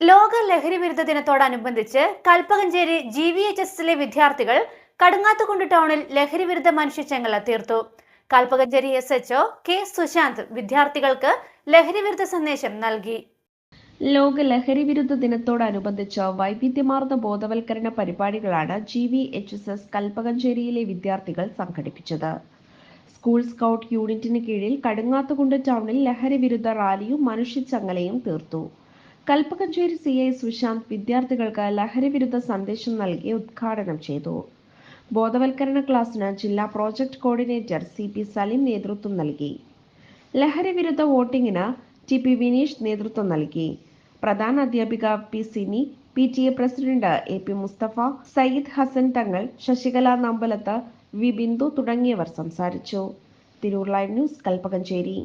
ലോക ലഹരി വിരുദ്ധ ദിനത്തോടനുബന്ധിച്ച് കൽപ്പകഞ്ചേരി ജി വി എച്ച് എസിലെ വിദ്യാർത്ഥികൾ കടുങ്ങാത്തുകുണ്ട് ടൗണിൽ ലഹരി വിരുദ്ധ മനുഷ്യച്ചെങ്ങല തീർത്തു. Kalpakancheri S H O K Sushant വിദ്യാർത്ഥികൾക്ക് ലഹരി വിരുദ്ധ സന്ദേശം നൽകി. ലോക ലഹരി വിരുദ്ധ ദിനത്തോടനുബന്ധിച്ച് വൈവിധ്യമാർന്ന ബോധവൽക്കരണ പരിപാടികളാണ് G V H S S കൽപ്പകഞ്ചേരിയിലെ വിദ്യാർത്ഥികൾ സംഘടിപ്പിച്ചത്. സ്കൂൾ സ്കൗട്ട് യൂണിറ്റിന് കീഴിൽ കടുങ്ങാത്തുകുണ്ട് ടൗണിൽ ലഹരി വിരുദ്ധ റാലിയും മനുഷ്യച്ചങ്ങലയും തീർത്തു. കൽപ്പകഞ്ചേരി സി ഐ സുശാന്ത് വിദ്യാർത്ഥികൾക്ക് ലഹരി വിരുദ്ധ സന്ദേശം നൽകി ഉദ്ഘാടനം ചെയ്തു. ബോധവൽക്കരണ ക്ലാസ്സിന് ജില്ലാ project coordinator C P Saleem നേതൃത്വം നൽകി. ലഹരി വിരുദ്ധ വോട്ടിംഗിന് ടി പി വിനീഷ് നേതൃത്വം നൽകി. പ്രധാന അധ്യാപിക P Sini P T A president A P Mustafa Sayyid Hasan Thangal Sasikala Nambalath V Bindu തുടങ്ങിയവർ സംസാരിച്ചു. Tirur live news Kalpakancheri.